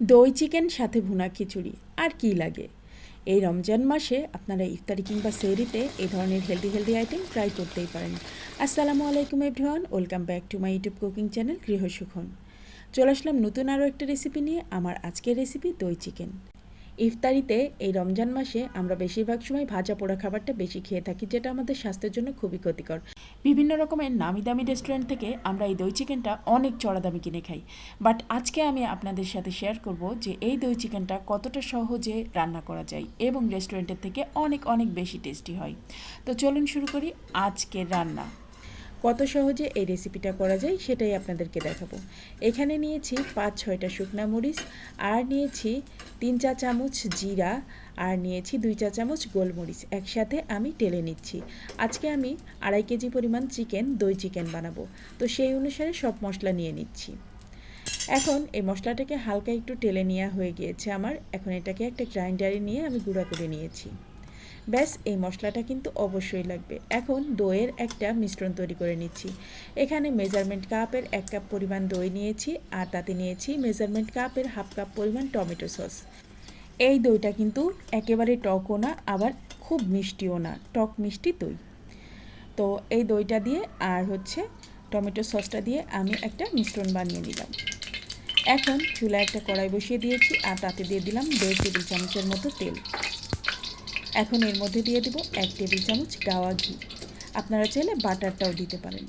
দই চিকেন, সাথে ভুনা খিচুড়ি। আর কি লাগে? এই রমজান মাসে আপনারা ইফতারি কিংবা সেরিতে এই ধরনের হেলদি হেলদি আইটেম ট্রাই করতেই পারেন। আসসালামু আলাইকুম everyone welcome back to my YouTube cooking channel গৃহসুখন চলে আসলাম নতুন আরও একটা রেসিপি নিয়ে, আমার আজকের রেসিপি দই চিকেন। ইফতারিতে এই রমজান মাসে আমরা বেশিরভাগ সময় ভাজা পোড়া খাবারটা বেশি খেয়ে থাকি, যেটা আমাদের স্বাস্থ্যের জন্য খুবই ক্ষতিকর। বিভিন্ন রকমের নামি দামি রেস্টুরেন্ট থেকে আমরা এই দই চিকেনটা অনেক চড়া দামি কিনে খাই। বাট আজকে আমি আপনাদের সাথে শেয়ার করব যে এই দই চিকেনটা কতটা সহজে রান্না করা যায় এবং রেস্টুরেন্টের থেকে অনেক অনেক বেশি টেস্টি হয়। তো চলুন শুরু করি আজকের রান্না। কত সহজে এই রেসিপিটা করা যায় সেটাই আপনাদেরকে দেখাবো। এখানে নিয়েছি পাঁচ, ছয়টা শুকনা মরিচ, আর নিয়েছি তিন চা চামচ জিরা, আর নিয়েছি দুই চা চামচ গোলমরিচ। একসাথে আমি টেলে নিচ্ছি। আজকে আমি আড়াই কেজি পরিমাণ চিকেন, দই চিকেন বানাবো। তো সেই অনুসারে সব মশলা নিয়ে নিচ্ছি। এখন এই মশলাটাকে হালকা একটু টেলে নেওয়া হয়ে গিয়েছে আমার। এখন এটাকে একটা গ্রাইন্ডারে নিয়ে আমি গুঁড়া করে নিয়েছি। ব্যাস, এই মশলাটা কিন্তু অবশ্যই লাগবে। এখন দইয়ের একটা মিশ্রণ তৈরি করে নিচ্ছি। এখানে মেজারমেন্ট কাপের এক কাপ পরিমাণ দই নিয়েছি আর তাতে নিয়েছি মেজারমেন্ট কাপের হাফ কাপ পরিমাণ টমেটো সস। এই দইটা কিন্তু একেবারে টকও না, আবার খুব মিষ্টিও না, টক মিষ্টি দই। তো এই দইটা দিয়ে আর হচ্ছে টমেটো সসটা দিয়ে আমি একটা মিশ্রণ বানিয়ে নিলাম। এখন চুলা একটা কড়াই বসিয়ে দিয়েছি আর তাতে দিয়ে দিলাম দেড় টেবিল চামচের মতো তেল। এখন এর মধ্যে দিয়ে দেবো এক টেবিল চামচ গাওয়া ঘি। আপনারা চাইলে বাটারটাও দিতে পারেন।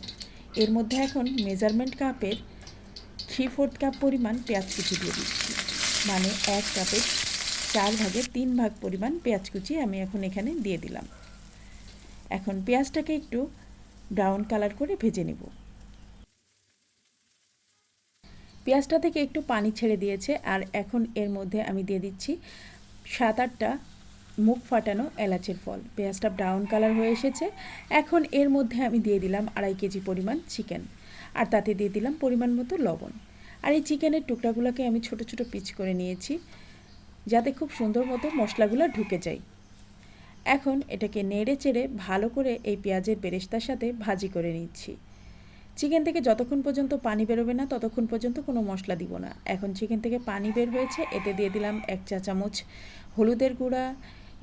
এর মধ্যে এখন মেজারমেন্ট কাপের থ্রি ফোর্থ কাপ পরিমাণ পেঁয়াজ কুচি দিয়ে দিচ্ছি। মানে এক কাপের চার ভাগের তিন ভাগ পরিমাণ পেঁয়াজ কুচি আমি এখন এখানে দিয়ে দিলাম। এখন পেঁয়াজটাকে একটু ব্রাউন কালার করে ভেজে নেব। পেঁয়াজটা থেকে একটু পানি ছেড়ে দিয়েছে আর এখন এর মধ্যে আমি দিয়ে দিচ্ছি সাত আটটা মুখ ফাটানো এলাচের ফল। পেঁয়াজটা ব্রাউন কালার হয়ে এসেছে। এখন এর মধ্যে আমি দিয়ে দিলাম আড়াই কেজি পরিমাণ চিকেন আর তাতে দিয়ে দিলাম পরিমাণ মতো লবণ। আর এই চিকেনের টুকরাগুলোকে আমি ছোট ছোট পিচ করে নিয়েছি যাতে খুব সুন্দর মতো মশলাগুলো ঢুকে যায়। এখন এটাকে নেড়ে চেড়ে ভালো করে এই পেঁয়াজের বেরেস্তার সাথে ভাজি করে নিচ্ছি। চিকেন থেকে যতক্ষণ পর্যন্ত পানি বেরোবে না, ততক্ষণ পর্যন্ত কোনো মশলা দিব না। এখন চিকেন থেকে পানি বের হয়েছে, এতে দিয়ে দিলাম এক চা চামচ হলুদের গুঁড়া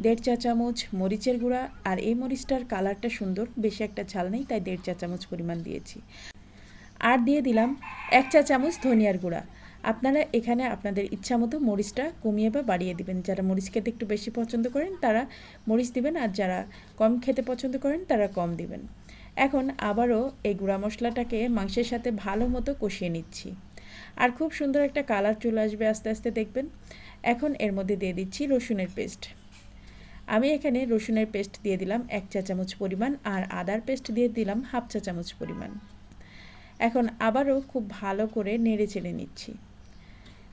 দেড় চা চামচ মরিচের গুঁড়া, আর এই মরিচটার কালারটা সুন্দর, বেশি একটা ঝাল নেই, তাই দেড় চা চামচ পরিমাণ দিয়েছি। আর দিয়ে দিলাম এক চা চামচ ধনিয়ার গুঁড়া। আপনারা এখানে আপনাদের ইচ্ছা মতো মরিচটা কমিয়ে বা বাড়িয়ে দিবেন। যারা মরিচ খেতে একটু বেশি পছন্দ করেন, তারা মরিচ দিবেন, আর যারা কম খেতে পছন্দ করেন, তারা কম দিবেন। এখন আবারও এই গুঁড়া মশলাটাকে মাংসের সাথে ভালো মতো কষিয়ে নিচ্ছি। আর খুব সুন্দর একটা কালার চলে আসবে, আস্তে আস্তে দেখবেন। এখন এর মধ্যে দিয়ে দিচ্ছি রসুনের পেস্ট। আমি এখানে রসুনের পেস্ট দিয়ে দিলাম এক চা চামচ পরিমাণ আর আদার পেস্ট দিয়ে দিলাম হাফ চা চামচ পরিমাণ। এখন আবারও খুব ভালো করে নেড়ে চেড়ে নিচ্ছি।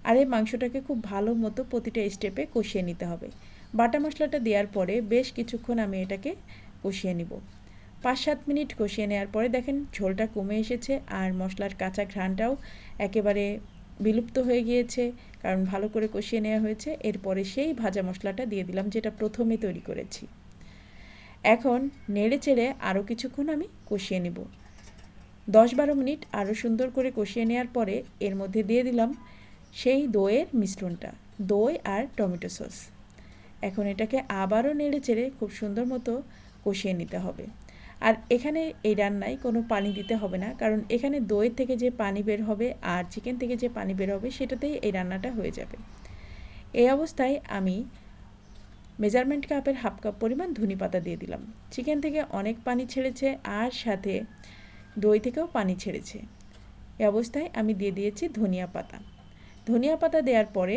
আর এই মাংসটাকে খুব ভালো মতো প্রতিটা স্টেপে কষিয়ে নিতে হবে। বাটা মশলাটা দেওয়ার পরে বেশ কিছুক্ষণ আমি এটাকে কষিয়ে নিব। পাঁচ সাত মিনিট কষিয়ে নেওয়ার পরে দেখেন ঝোলটা কমে এসেছে আর মশলার কাঁচা ঘ্রাণটাও একেবারে বিলুপ্ত হয়ে গিয়েছে, কারণ ভালো করে কষিয়ে নেওয়া হয়েছে। এরপরে সেই ভাজা মশলাটা দিয়ে দিলাম, যেটা প্রথমে তৈরি করেছি। এখন নেড়ে চেড়ে আরও কিছুক্ষণ আমি কষিয়ে নেব। দশ বারো মিনিট আরও সুন্দর করে কষিয়ে নেওয়ার পরে এর মধ্যে দিয়ে দিলাম সেই দইয়ের মিশ্রণটা, দই আর টমেটো সস। এখন এটাকে আবারও নেড়ে চেড়ে খুব সুন্দর মতো কষিয়ে নিতে হবে। আর এখানে এই রান্নায় কোনো পানি দিতে হবে না, কারণ এখানে দই থেকে যে পানি বের হবে আর চিকেন থেকে যে পানি বের হবে সেটাতেই এই রান্নাটা হয়ে যাবে। এই অবস্থায় আমি মেজারমেন্ট কাপের হাফ কাপ পরিমাণ ধনি পাতা দিয়ে দিলাম। চিকেন থেকে অনেক পানি ছেড়েছে আর সাথে দই থেকেও পানি ছেড়েছে। এই অবস্থায় আমি দিয়ে দিয়েছি ধনিয়া পাতা। ধনিয়া পাতা দেওয়ার পরে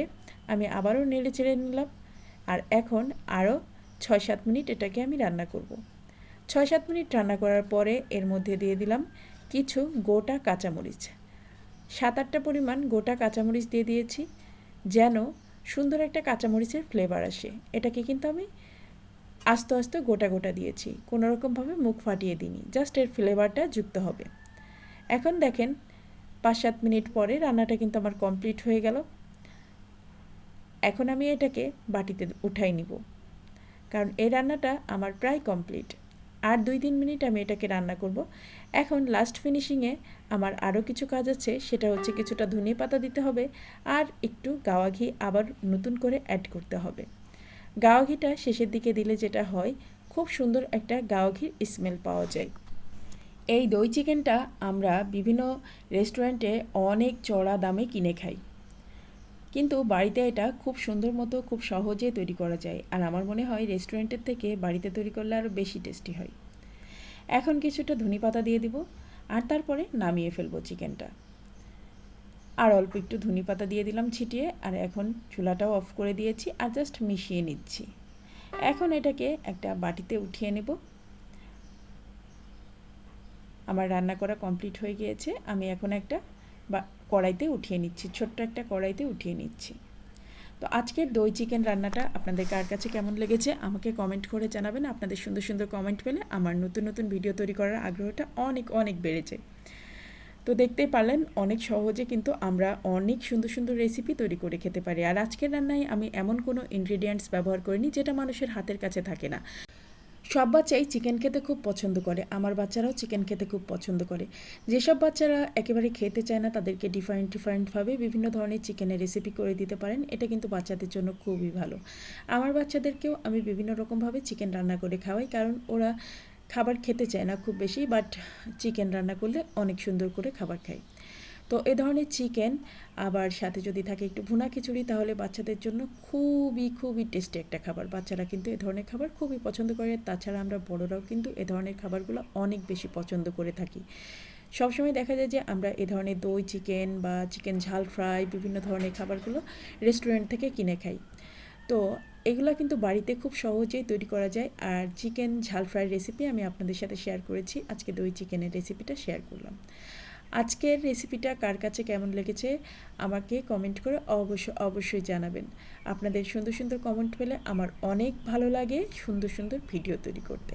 আমি আবারও নেড়ে চেড়ে নিলাম আর এখন আরও ছয় সাত মিনিট এটাকে আমি রান্না করব। ছয় সাত মিনিট রান্না করার পরে এর মধ্যে দিয়ে দিলাম কিছু গোটা কাঁচামরিচ। সাত আটটা পরিমাণ গোটা কাঁচামরিচ দিয়ে দিয়েছি যেন সুন্দর একটা কাঁচামরিচের ফ্লেভার আসে। এটাকে কিন্তু আমি আস্তে আস্তে গোটা গোটা দিয়েছি, কোনো রকমভাবে মুখ ফাটিয়ে দিইনি জাস্ট এর ফ্লেভারটা যুক্ত হবে। এখন দেখেন পাঁচ সাত মিনিট পরে রান্নাটা কিন্তু আমার কমপ্লিট হয়ে গেল। এখন আমি এটাকে বাটিতে উঠাই নিব, কারণ এই রান্নাটা আমার প্রায় কমপ্লিট আর দুই তিন মিনিট আমি এটাকে রান্না করব। এখন লাস্ট ফিনিশিংয়ে আমার আরও কিছু কাজ আছে, সেটা হচ্ছে কিছুটা ধনিয়া পাতা দিতে হবে আর একটু গাওয়া ঘি আবার নতুন করে অ্যাড করতে হবে। গাওয়া ঘিটা শেষের দিকে দিলে যেটা হয়, খুব সুন্দর একটা গাওয়া ঘির স্মেল পাওয়া যায়। এই দই চিকেনটা আমরা বিভিন্ন রেস্টুরেন্টে অনেক চড়া দামে কিনে খাই। কিন্তু বাড়িতে এটা খুব সুন্দর মতো, খুব সহজে তৈরি করা যায়। আর আমার মনে হয় রেস্টুরেন্টের থেকে বাড়িতে তৈরি করলে আরও বেশি টেস্টি হয়। এখন কিছুটা ধনি পাতা দিয়ে দিব, আর তারপরে নামিয়ে ফেলব চিকেনটা। আর অল্প একটু ধনি পাতা দিয়ে দিলাম ছিটিয়ে, আর এখন চুলাটাও অফ করে দিয়েছি আর জাস্ট মিশিয়ে নিচ্ছি। এখন এটাকে একটা বাটিতে উঠিয়ে নেব। আমার রান্না করা কমপ্লিট হয়ে গিয়েছে। আমি এখন একটা বা কড়াইতে উঠিয়ে নিচ্ছি, ছোট্ট একটা কড়াইতে উঠিয়ে নিচ্ছি। তো আজকের দই চিকেন রান্নাটা আপনাদের কার কাছে কেমন লেগেছে আমাকে কমেন্ট করে জানাবেন। আপনাদের সুন্দর সুন্দর কমেন্ট পেলে আমার নতুন নতুন ভিডিও তৈরি করার আগ্রহটা অনেক অনেক বেড়েছে। তো দেখতেই পারলেন, অনেক সহজে কিন্তু আমরা অনেক সুন্দর সুন্দর রেসিপি তৈরি করে খেতে পারি। আর আজকের রান্নায় আমি এমন কোনো ইনগ্রিডিয়েন্টস ব্যবহার করিনি যেটা মানুষের হাতের কাছে থাকে না। সব বাচ্চাই চিকেন খেতে খুব পছন্দ করে। আমার বাচ্চারাও চিকেন খেতে খুব পছন্দ করে। যেসব বাচ্চারা একেবারে খেতে চায় না, তাদেরকে ডিফারেন্ট ডিফারেন্টভাবে বিভিন্ন ধরনের চিকেনের রেসিপি করে দিতে পারেন। এটা কিন্তু বাচ্চাদের জন্য খুবই ভালো। আমার বাচ্চাদেরকেও আমি বিভিন্ন রকমভাবে চিকেন রান্না করে খাওয়াই, কারণ ওরা খাবার খেতে চায় না খুব বেশি বাট চিকেন রান্না করলে অনেক সুন্দর করে খাবার খায়। তো এ ধরনের চিকেন আবার সাথে যদি থাকে একটু ভুনা খিচুড়ি, তাহলে বাচ্চাদের জন্য খুবই খুবই টেস্টি একটা খাবার। বাচ্চারা কিন্তু এ ধরনের খাবার খুবই পছন্দ করে। তাছাড়া আমরা বড়রাও কিন্তু এ ধরনের খাবারগুলো অনেক বেশি পছন্দ করে থাকি। সবসময় দেখা যায় যে আমরা এ ধরনের দই চিকেন বা চিকেন ঝাল ফ্রাই বিভিন্ন ধরনের খাবারগুলো রেস্টুরেন্ট থেকে কিনে খাই। তো এগুলো কিন্তু বাড়িতে খুব সহজেই তৈরি করা যায়। আর চিকেন ঝাল ফ্রাই রেসিপি আমি আপনাদের সাথে শেয়ার করেছি। আজকে দই চিকেনের রেসিপিটা শেয়ার করলাম। আজকের রেসিপিটা কার কাছে কেমন লেগেছে আমাকে কমেন্ট করে অবশ্য, অবশ্যই জানাবেন। আপনাদের সুন্দর সুন্দর কমেন্ট পেলে আমার অনেক ভালো লাগে সুন্দর সুন্দর ভিডিও তৈরি করতে।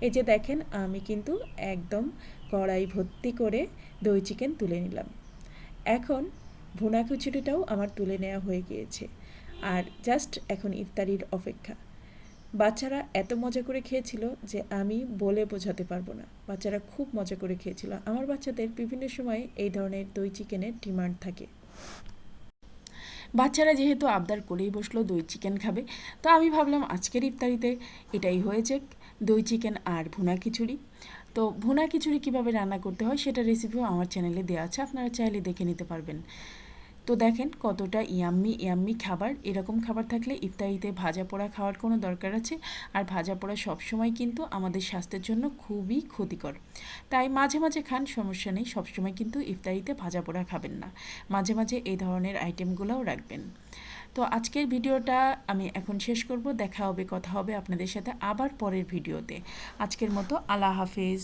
এই যে দেখেন, আমি কিন্তু একদম কড়াই ভর্তি করে দই চিকেন তুলে নিলাম। এখন ভুনা খিচুড়িটাও আমার তুলে নেওয়া হয়ে গিয়েছে। আর জাস্ট এখন ইফতারির অপেক্ষা। বাচ্চারা এত মজা করে খেয়েছিল যে আমি বলে বোঝাতে পারব না। বাচ্চারা খুব মজা করে খেয়েছিল। আমার বাচ্চাদের বিভিন্ন সময় এই ধরনের দই চিকেনের ডিমান্ড থাকে। বাচ্চারা যেহেতু আবদার করেই বসল দই চিকেন খাবে, তো আমি ভাবলাম আজকের ইফতারিতে এটাই হয়েছে দই চিকেন আর ভুনা খিচুড়ি। তো ভুনা খিচুড়ি কীভাবে রান্না করতে হয় সেটা রেসিপিও আমার চ্যানেলে দেওয়া আছে, আপনারা চাইলে দেখে নিতে পারবেন। তো দেখেন কতটা ইয়াম্মি ইয়াম্মি খাবার। এরকম খাবার থাকলে ইফতারিতে ভাজা পোড়া খাওয়ার কোনো দরকার আছে। আর ভাজা পোড়া সবসময় কিন্তু আমাদের স্বাস্থ্যের জন্য খুবই ক্ষতিকর। তাই মাঝে মাঝে খান, সমস্যা নেই। সবসময় কিন্তু ইফতারিতে ভাজা পোড়া খাবেন না। মাঝে মাঝে এই ধরনের আইটেমগুলোও রাখবেন। তো আজকের ভিডিওটা আমি এখন শেষ করব। দেখা হবে, কথা হবে আপনাদের সাথে আবার পরের ভিডিওতে। আজকের মতো আল্লাহ হাফেজ।